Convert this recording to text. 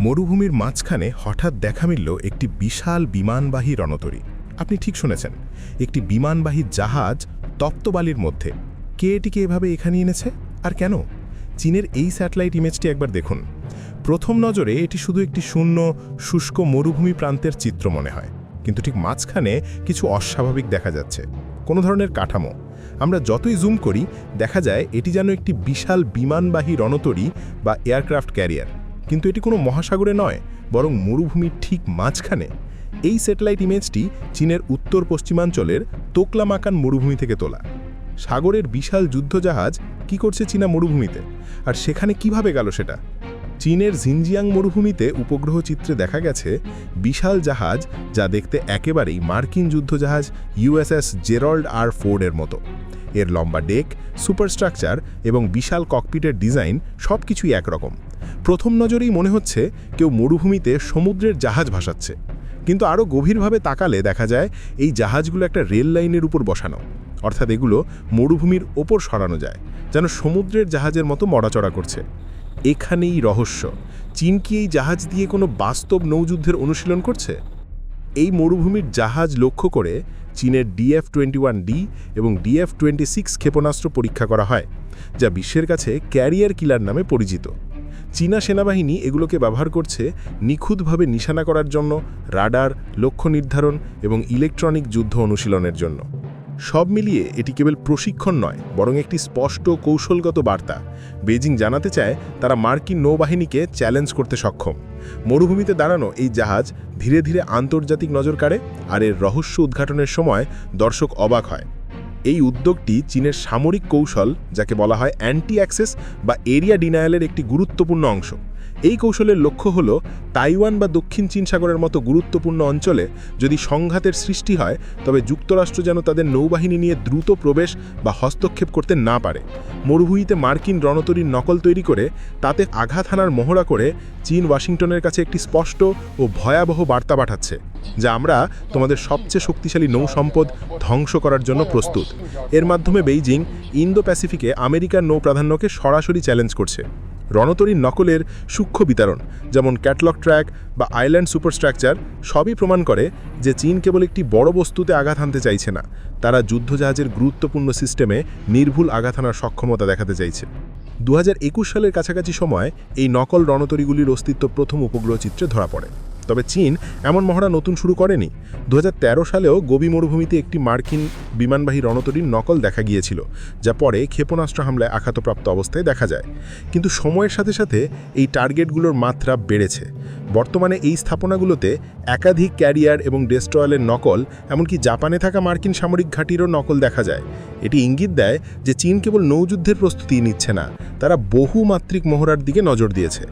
মরুভূমির মাঝখানে হঠাৎ দেখা মিলল একটি বিশাল বিমানবাহী রণতরী। আপনি ঠিক শুনেছেন, একটি বিমানবাহী জাহাজ তপ্তবালির মধ্যে। কে এটিকে এভাবে এখানে এনেছে? আর কেন? চীনের এই স্যাটেলাইট ইমেজটি একবার দেখুন। প্রথম নজরে এটি শুধু একটি শূন্য, শুষ্ক মরুভূমি প্রান্তের চিত্র মনে হয়। কিন্তু ঠিক মাঝখানে কিছু অস্বাভাবিক দেখা যাচ্ছে। কোনো ধরনের কাঠামো। আমরা যতই জুম করি, দেখা যায় এটি যেন একটি বিশাল বিমানবাহী রণতরী বা এয়ারক্রাফট ক্যারিয়ার। কিন্তু এটি কোনো মহাসাগরে নয়, বরং মরুভূমির ঠিক মাঝখানে। এই স্যাটেলাইট ইমেজটি চীনের উত্তর পশ্চিমাঞ্চলের তোকলামাকান মরুভূমি থেকে তোলা। সাগরের বিশাল যুদ্ধজাহাজ কি করছে চীনা মরুভূমিতে? আর সেখানে কীভাবে গেল সেটা? চীনের জিনজিয়াং মরুভূমিতে উপগ্রহ চিত্রে দেখা গেছে বিশাল জাহাজ যা দেখতে একেবারেই মার্কিন যুদ্ধজাহাজ ইউএসএস জেরল্ড আর ফোর্ডের মতো। এর লম্বা ডেক, সুপারস্ট্রাকচার এবং বিশাল ককপিটের ডিজাইন সব কিছুই একরকম। প্রথম নজরেই মনে হচ্ছে কেউ মরুভূমিতে সমুদ্রের জাহাজ ভাসাচ্ছে। কিন্তু আরও গভীরভাবে তাকালে দেখা যায় এই জাহাজগুলো একটা রেল লাইনের উপর বসানো। অর্থাৎ এগুলো মরুভূমির ওপর সরানো যায়, যেন সমুদ্রের জাহাজের মতো মড়াচড়া করছে। এখানেই রহস্য, চীন কি এই জাহাজ দিয়ে কোনো বাস্তব নৌযুদ্ধের অনুশীলন করছে? এই মরুভূমির জাহাজ লক্ষ্য করে চীনের ডিএফ টোয়েন্টি ওয়ান ডি এবং ডিএফ টোয়েন্টি সিক্স ক্ষেপণাস্ত্র পরীক্ষা করা হয়, যা বিশ্বের কাছে ক্যারিয়ার কিলার নামে পরিচিত। চীনা সেনাবাহিনী এগুলোকে ব্যবহার করছে নিখুঁতভাবে নিশানা করার জন্য, রাডার, লক্ষ্য নির্ধারণ এবং ইলেকট্রনিক যুদ্ধ অনুশীলনের জন্য। সব মিলিয়ে এটি কেবল প্রশিক্ষণ নয়, বরং একটি স্পষ্ট কৌশলগত বার্তা। বেজিং জানাতে চায় তারা মার্কিন নৌবাহিনীকে চ্যালেঞ্জ করতে সক্ষম। মরুভূমিতে দাঁড়ানো এই জাহাজ ধীরে ধীরে আন্তর্জাতিক নজর কাড়ে আর এর রহস্য উদ্ঘাটনের সময় দর্শক অবাক হয়। এই উদ্যোগটি চীনের সামরিক কৌশল, যাকে বলা হয় অ্যান্টি অ্যাক্সেস বা এরিয়া ডিনায়ালের একটি গুরুত্বপূর্ণ অংশ। এই কৌশলের লক্ষ্য হল তাইওয়ান বা দক্ষিণ চীন সাগরের মতো গুরুত্বপূর্ণ অঞ্চলে যদি সংঘাতের সৃষ্টি হয়, তবে যুক্তরাষ্ট্র যেন তাদের নৌবাহিনী নিয়ে দ্রুত প্রবেশ বা হস্তক্ষেপ করতে না পারে। মরুভূমিতে মার্কিন রণতরীর নকল তৈরি করে তাতে আঘাত হানার মহড়া করে চীন ওয়াশিংটনের কাছে একটি স্পষ্ট ও ভয়াবহ বার্তা পাঠাচ্ছে, যা আমরা তোমাদের সবচেয়ে শক্তিশালী নৌ সম্পদ ধ্বংস করার জন্য প্রস্তুত। এর মাধ্যমে বেইজিং ইন্দো প্যাসিফিকে আমেরিকার নৌ প্রাধান্যকে সরাসরি চ্যালেঞ্জ করছে। রণতরীর নকলের সূক্ষ্ম বিতরণ, যেমন ক্যাটলগ ট্র্যাক বা আইল্যান্ড সুপারস্ট্রাকচার, সবই প্রমাণ করে যে চীন কেবল একটি বড় বস্তুতে আঘাত হানতে চাইছে না। তারা যুদ্ধজাহাজের গুরুত্বপূর্ণ সিস্টেমে নির্ভুল আঘাত হানার সক্ষমতা দেখাতে চাইছে। দু হাজার একুশ সালের কাছাকাছি সময় এই নকল রণতরীগুলির অস্তিত্ব প্রথম উপগ্রহ চিত্রে ধরা পড়ে। তবে চীন এমন মহড়া নতুন শুরু করেনি। দু হাজার তেরো সালেও গোবি মরুভূমিতে একটি মার্কিন বিমানবাহী রণতরীর নকল দেখা গিয়েছিল, যা পরে ক্ষেপণাস্ত্র হামলায় আঘাতপ্রাপ্ত অবস্থায় দেখা যায়। কিন্তু সময়ের সাথে সাথে এই টার্গেটগুলোর মাত্রা বেড়েছে। বর্তমানে এই স্থাপনাগুলোতে একাধিক ক্যারিয়ার এবং ডেস্ট্রয়েলের নকল, এমনকি জাপানে থাকা মার্কিন সামরিক ঘাঁটিরও নকল দেখা যায়। এটি ইঙ্গিত দেয় যে চীন কেবল নৌযুদ্ধের প্রস্তুতি নিচ্ছে না, তারা বহুমাত্রিক মহড়ার দিকে নজর দিয়েছে।